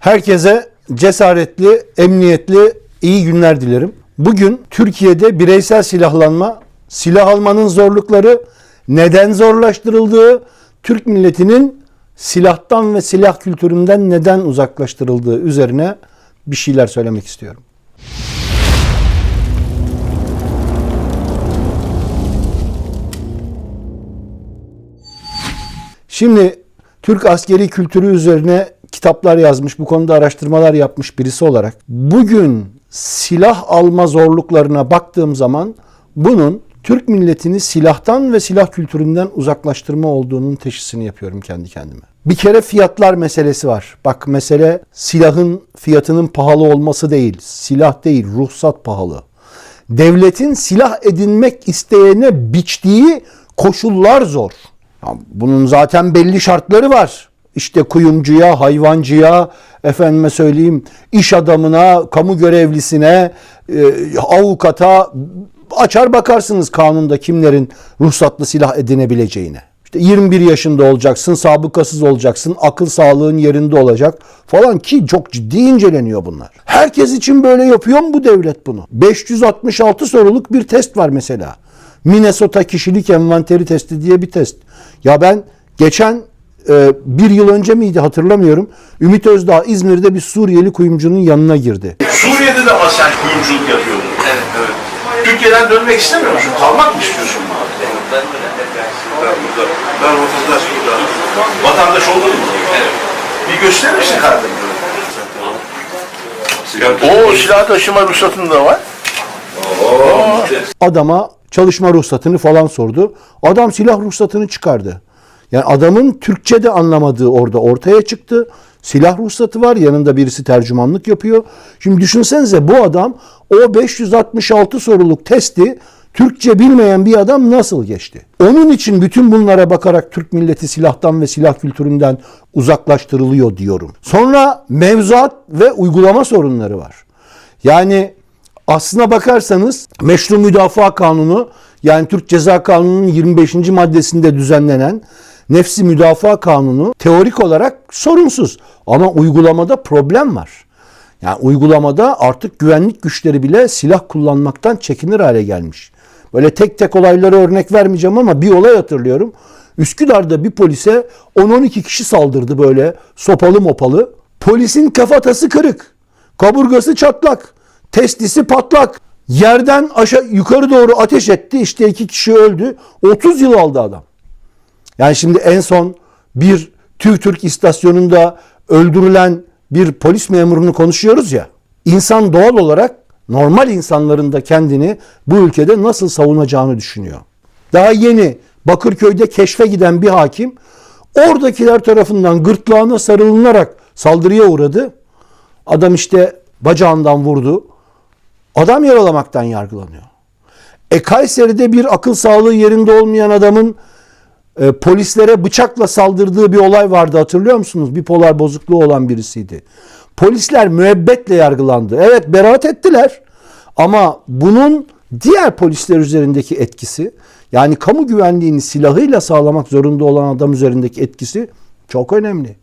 Herkese cesaretli, emniyetli, iyi günler dilerim. Bugün Türkiye'de bireysel silahlanma, silah almanın zorlukları, neden zorlaştırıldığı, Türk milletinin silahtan ve silah kültüründen neden uzaklaştırıldığı üzerine bir şeyler söylemek istiyorum. Şimdi Türk askeri kültürü üzerine kitaplar yazmış, bu konuda araştırmalar yapmış birisi olarak bugün silah alma zorluklarına baktığım zaman bunun Türk milletini silahtan ve silah kültüründen uzaklaştırma olduğunun teşhisini yapıyorum kendi kendime. Bir kere fiyatlar meselesi var. Bak mesele silahın fiyatının pahalı olması değil. Silah değil, ruhsat pahalı. Devletin silah edinmek isteyene biçtiği koşullar zor. Bunun zaten belli şartları var. İşte kuyumcuya, hayvancıya, efendime söyleyeyim iş adamına, kamu görevlisine, e, avukata açar bakarsınız kanunda kimlerin ruhsatlı silah edinebileceğine. İşte 21 yaşında olacaksın, sabıkasız olacaksın, akıl sağlığın yerinde olacak falan ki çok ciddi inceleniyor bunlar. Herkes için böyle yapıyor mu bu devlet bunu? 566 soruluk bir test var mesela. Minnesota kişilik envanteri testi diye bir test. Ya ben geçen e, bir yıl önce miydi hatırlamıyorum. Ümit Özdağ İzmir'de bir Suriyeli kuyumcunun yanına girdi. Suriye'de de ama sen kuyumculuk yapıyordun. Evet, evet. Türkiye'den dönmek istemiyor musun? Kalmak mı istiyorsun? Ben burada. Ben vatandaş burada. Vatandaş oldun mu? Evet. Bir gösterir misin kardeşim? Oo silah taşıma ruhsatın da var. Adama çalışma ruhsatını falan sordu. Adam silah ruhsatını çıkardı. Yani adamın Türkçe de anlamadığı orada ortaya çıktı. Silah ruhsatı var. Yanında birisi tercümanlık yapıyor. Şimdi düşünsenize bu adam o 566 soruluk testi Türkçe bilmeyen bir adam nasıl geçti? Onun için bütün bunlara bakarak Türk milleti silahtan ve silah kültüründen uzaklaştırılıyor diyorum. Sonra mevzuat ve uygulama sorunları var. Yani aslına bakarsanız meşru müdafaa kanunu yani Türk Ceza Kanunu'nun 25. maddesinde düzenlenen nefsi müdafaa kanunu teorik olarak sorunsuz ama uygulamada problem var. Yani uygulamada artık güvenlik güçleri bile silah kullanmaktan çekinir hale gelmiş. Böyle tek tek olaylara örnek vermeyeceğim ama bir olay hatırlıyorum. Üsküdar'da bir polise 10-12 kişi saldırdı böyle sopalı mopalı. Polisin kafatası kırık. Kaburgası çatlak. Testisi patlak. Yerden aşağı yukarı doğru ateş etti. İşte iki kişi öldü. 30 yıl aldı adam. Yani şimdi en son bir TÜVTÜRK istasyonunda öldürülen bir polis memurunu konuşuyoruz ya. İnsan doğal olarak normal insanların da kendini bu ülkede nasıl savunacağını düşünüyor. Daha yeni Bakırköy'de keşfe giden bir hakim oradakiler tarafından gırtlağına sarılınarak saldırıya uğradı. Adam işte bacağından vurdu. Adam yaralamaktan yargılanıyor. E Kayseri'de bir akıl sağlığı yerinde olmayan adamın e, polislere bıçakla saldırdığı bir olay vardı hatırlıyor musunuz? Bipolar bozukluğu olan birisiydi. Polisler müebbetle yargılandı. Evet beraat ettiler. Ama bunun diğer polisler üzerindeki etkisi yani kamu güvenliğini silahıyla sağlamak zorunda olan adam üzerindeki etkisi çok önemli.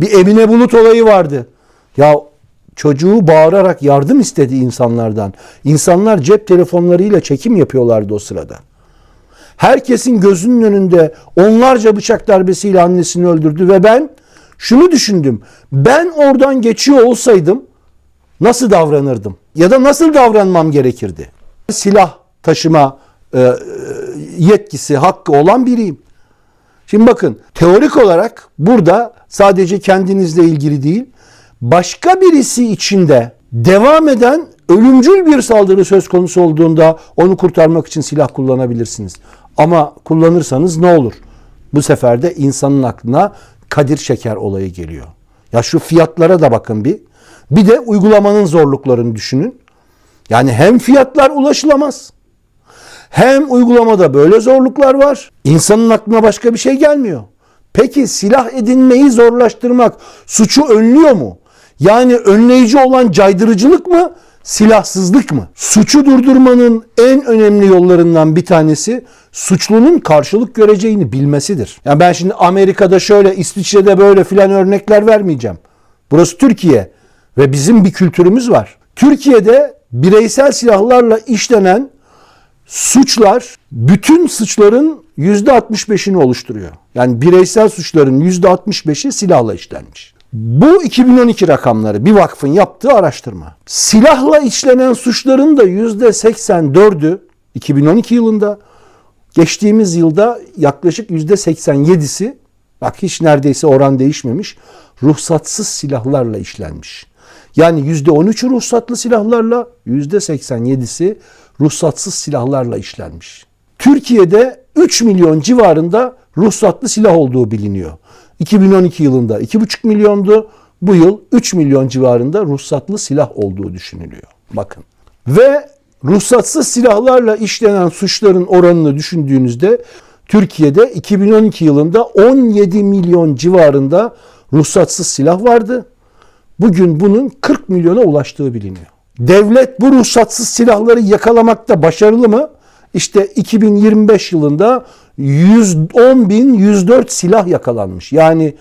Bir Emine Bulut olayı vardı. Ya çocuğu bağırarak yardım istedi insanlardan. İnsanlar cep telefonlarıyla çekim yapıyorlardı o sırada. Herkesin gözünün önünde onlarca bıçak darbesiyle annesini öldürdü ve ben şunu düşündüm. Ben oradan geçiyor olsaydım nasıl davranırdım? Ya da nasıl davranmam gerekirdi? Silah taşıma e, e, yetkisi, hakkı olan biriyim. Şimdi bakın teorik olarak burada sadece kendinizle ilgili değil, başka birisi için de devam eden ölümcül bir saldırı söz konusu olduğunda onu kurtarmak için silah kullanabilirsiniz. Ama kullanırsanız ne olur? Bu sefer de insanın aklına Kadir Şeker olayı geliyor. Ya şu fiyatlara da bakın bir. Bir de uygulamanın zorluklarını düşünün. Yani hem fiyatlar ulaşılamaz. Hem uygulamada böyle zorluklar var. İnsanın aklına başka bir şey gelmiyor. Peki silah edinmeyi zorlaştırmak suçu önlüyor mu? Yani önleyici olan caydırıcılık mı, silahsızlık mı? Suçu durdurmanın en önemli yollarından bir tanesi suçlunun karşılık göreceğini bilmesidir. Yani ben şimdi Amerika'da şöyle, İsviçre'de böyle filan örnekler vermeyeceğim. Burası Türkiye ve bizim bir kültürümüz var. Türkiye'de bireysel silahlarla işlenen suçlar bütün suçların %65'ini oluşturuyor. Yani bireysel suçların %65'i silahla işlenmiş. Bu 2012 rakamları bir vakfın yaptığı araştırma. Silahla işlenen suçların da %84'ü 2012 yılında geçtiğimiz yılda yaklaşık %87'si bak hiç neredeyse oran değişmemiş ruhsatsız silahlarla işlenmiş. Yani %13'ü ruhsatlı silahlarla %87'si ruhsatsız silahlarla işlenmiş. Türkiye'de 3 milyon civarında ruhsatlı silah olduğu biliniyor. 2012 yılında 2,5 milyondu. Bu yıl 3 milyon civarında ruhsatlı silah olduğu düşünülüyor. Bakın. Ve ruhsatsız silahlarla işlenen suçların oranını düşündüğünüzde Türkiye'de 2012 yılında 17 milyon civarında ruhsatsız silah vardı. Bugün bunun 40 milyona ulaştığı biliniyor. Devlet bu ruhsatsız silahları yakalamakta başarılı mı? İşte 2025 yılında 110.104 silah yakalanmış. Yani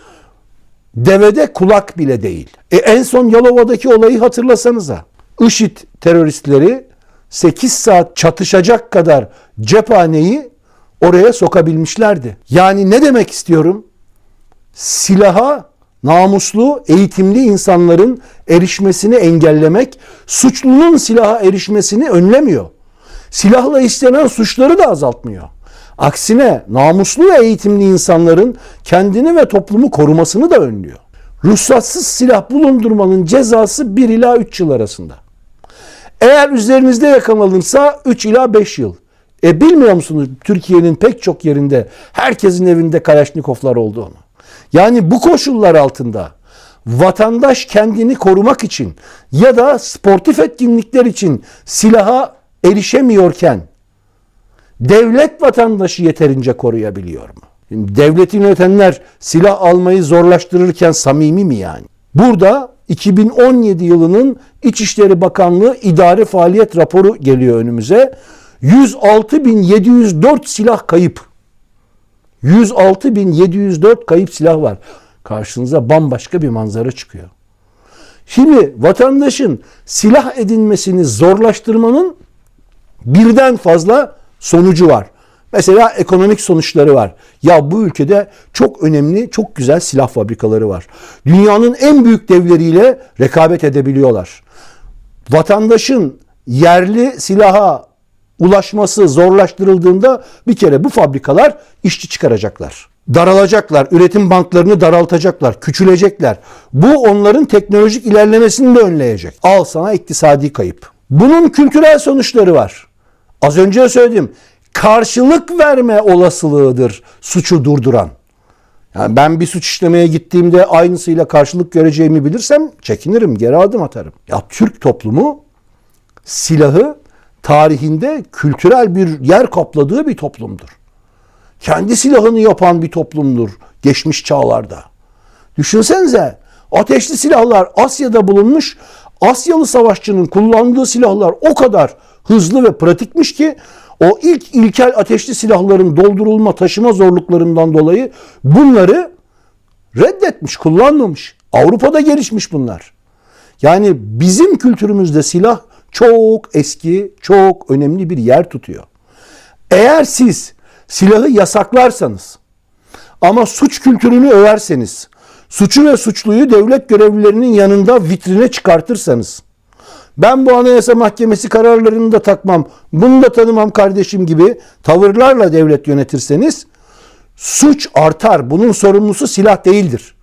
devede kulak bile değil. E en son Yalova'daki olayı hatırlasanıza. IŞİD teröristleri 8 saat çatışacak kadar cephaneyi oraya sokabilmişlerdi. Yani ne demek istiyorum? Silaha namuslu, eğitimli insanların erişmesini engellemek suçlunun silaha erişmesini önlemiyor. Silahla işlenen suçları da azaltmıyor. Aksine namuslu ve eğitimli insanların kendini ve toplumu korumasını da önlüyor. Ruhsatsız silah bulundurmanın cezası 1 ila 3 yıl arasında. Eğer üzerinizde yakalanırsa 3 ila 5 yıl. E bilmiyor musunuz Türkiye'nin pek çok yerinde herkesin evinde Kalaşnikovlar olduğunu? Yani bu koşullar altında vatandaş kendini korumak için ya da sportif etkinlikler için silaha erişemiyorken devlet vatandaşı yeterince koruyabiliyor mu? Şimdi devleti yönetenler silah almayı zorlaştırırken samimi mi yani? Burada 2017 yılının İçişleri Bakanlığı idari faaliyet raporu geliyor önümüze. 106.704 silah kayıp. 106.704 kayıp silah var. Karşınıza bambaşka bir manzara çıkıyor. Şimdi vatandaşın silah edinmesini zorlaştırmanın birden fazla sonucu var. Mesela ekonomik sonuçları var. Ya bu ülkede çok önemli, çok güzel silah fabrikaları var. Dünyanın en büyük devleriyle rekabet edebiliyorlar. Vatandaşın yerli silaha ulaşması zorlaştırıldığında bir kere bu fabrikalar işçi çıkaracaklar. Daralacaklar, üretim banklarını daraltacaklar, küçülecekler. Bu onların teknolojik ilerlemesini de önleyecek. Al sana iktisadi kayıp. Bunun kültürel sonuçları var. Az önce söyledim. Karşılık verme olasılığıdır suçu durduran. Yani ben bir suç işlemeye gittiğimde aynısıyla karşılık göreceğimi bilirsem çekinirim, geri adım atarım. Ya Türk toplumu silahı tarihinde kültürel bir yer kapladığı bir toplumdur. Kendi silahını yapan bir toplumdur geçmiş çağlarda. Düşünsenize ateşli silahlar Asya'da bulunmuş. Asyalı savaşçının kullandığı silahlar o kadar hızlı ve pratikmiş ki o ilk ilkel ateşli silahların doldurulma taşıma zorluklarından dolayı bunları reddetmiş, kullanmamış. Avrupa'da gelişmiş bunlar. Yani bizim kültürümüzde silah çok eski, çok önemli bir yer tutuyor. Eğer siz silahı yasaklarsanız ama suç kültürünü överseniz, suçu ve suçluyu devlet görevlilerinin yanında vitrine çıkartırsanız, ben bu anayasa mahkemesi kararlarını da takmam, bunu da tanımam kardeşim gibi tavırlarla devlet yönetirseniz, suç artar. Bunun sorumlusu silah değildir.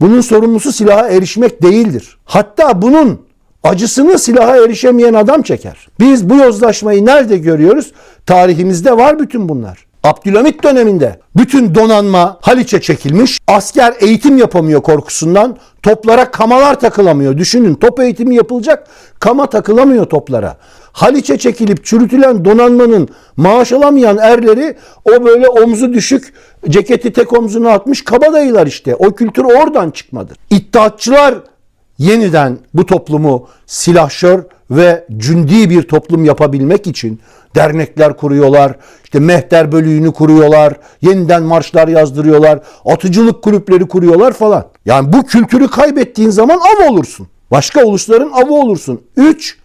Bunun sorumlusu silaha erişmek değildir. Hatta bunun acısını silaha erişemeyen adam çeker. Biz bu yozlaşmayı nerede görüyoruz? Tarihimizde var bütün bunlar. Abdülhamit döneminde bütün donanma Haliç'e çekilmiş. Asker eğitim yapamıyor korkusundan. Toplara kamalar takılamıyor. Düşünün top eğitimi yapılacak. Kama takılamıyor toplara. Haliç'e çekilip çürütülen donanmanın maaş alamayan erleri o böyle omzu düşük ceketi tek omzuna atmış kabadayılar işte. O kültür oradan çıkmadı. İttihatçılar yeniden bu toplumu silahşör ve cündi bir toplum yapabilmek için dernekler kuruyorlar, işte mehter bölüğünü kuruyorlar, yeniden marşlar yazdırıyorlar, atıcılık kulüpleri kuruyorlar falan. Yani bu kültürü kaybettiğin zaman av olursun. Başka ulusların avı olursun. Üç,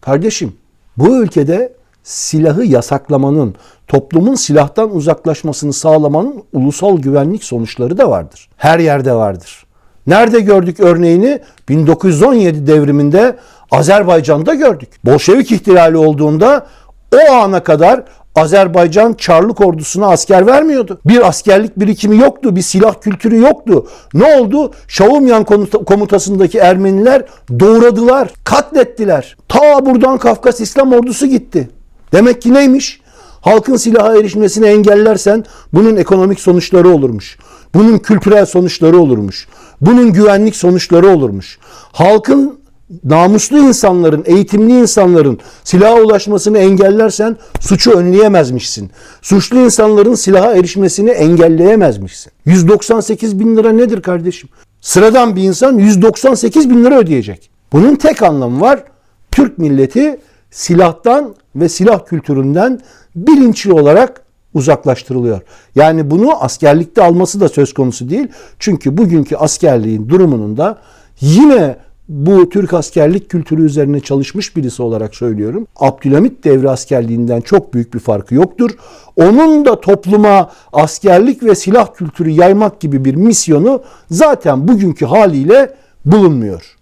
kardeşim bu ülkede silahı yasaklamanın, toplumun silahtan uzaklaşmasını sağlamanın ulusal güvenlik sonuçları da vardır. Her yerde vardır. Nerede gördük örneğini? 1917 devriminde Azerbaycan'da gördük. Bolşevik ihtilali olduğunda o ana kadar Azerbaycan Çarlık ordusuna asker vermiyordu. Bir askerlik birikimi yoktu, bir silah kültürü yoktu. Ne oldu? Şavumyan komuta- komutasındaki Ermeniler doğradılar, katlettiler. Ta buradan Kafkas İslam ordusu gitti. Demek ki neymiş? Halkın silaha erişmesini engellersen bunun ekonomik sonuçları olurmuş. Bunun kültürel sonuçları olurmuş. Bunun güvenlik sonuçları olurmuş. Halkın namuslu insanların, eğitimli insanların silaha ulaşmasını engellersen suçu önleyemezmişsin. Suçlu insanların silaha erişmesini engelleyemezmişsin. 198 bin lira nedir kardeşim? Sıradan bir insan 198 bin lira ödeyecek. Bunun tek anlamı var. Türk milleti silahtan ve silah kültüründen bilinçli olarak uzaklaştırılıyor. Yani bunu askerlikte alması da söz konusu değil. Çünkü bugünkü askerliğin durumunun da yine bu Türk askerlik kültürü üzerine çalışmış birisi olarak söylüyorum. Abdülhamit devri askerliğinden çok büyük bir farkı yoktur. Onun da topluma askerlik ve silah kültürü yaymak gibi bir misyonu zaten bugünkü haliyle bulunmuyor.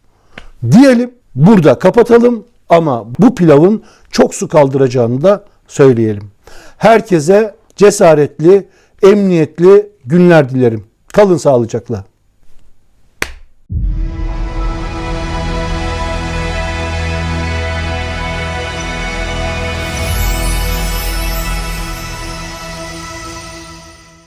Diyelim burada kapatalım ama bu pilavın çok su kaldıracağını da söyleyelim. Herkese cesaretli, emniyetli günler dilerim. Kalın sağlıcakla.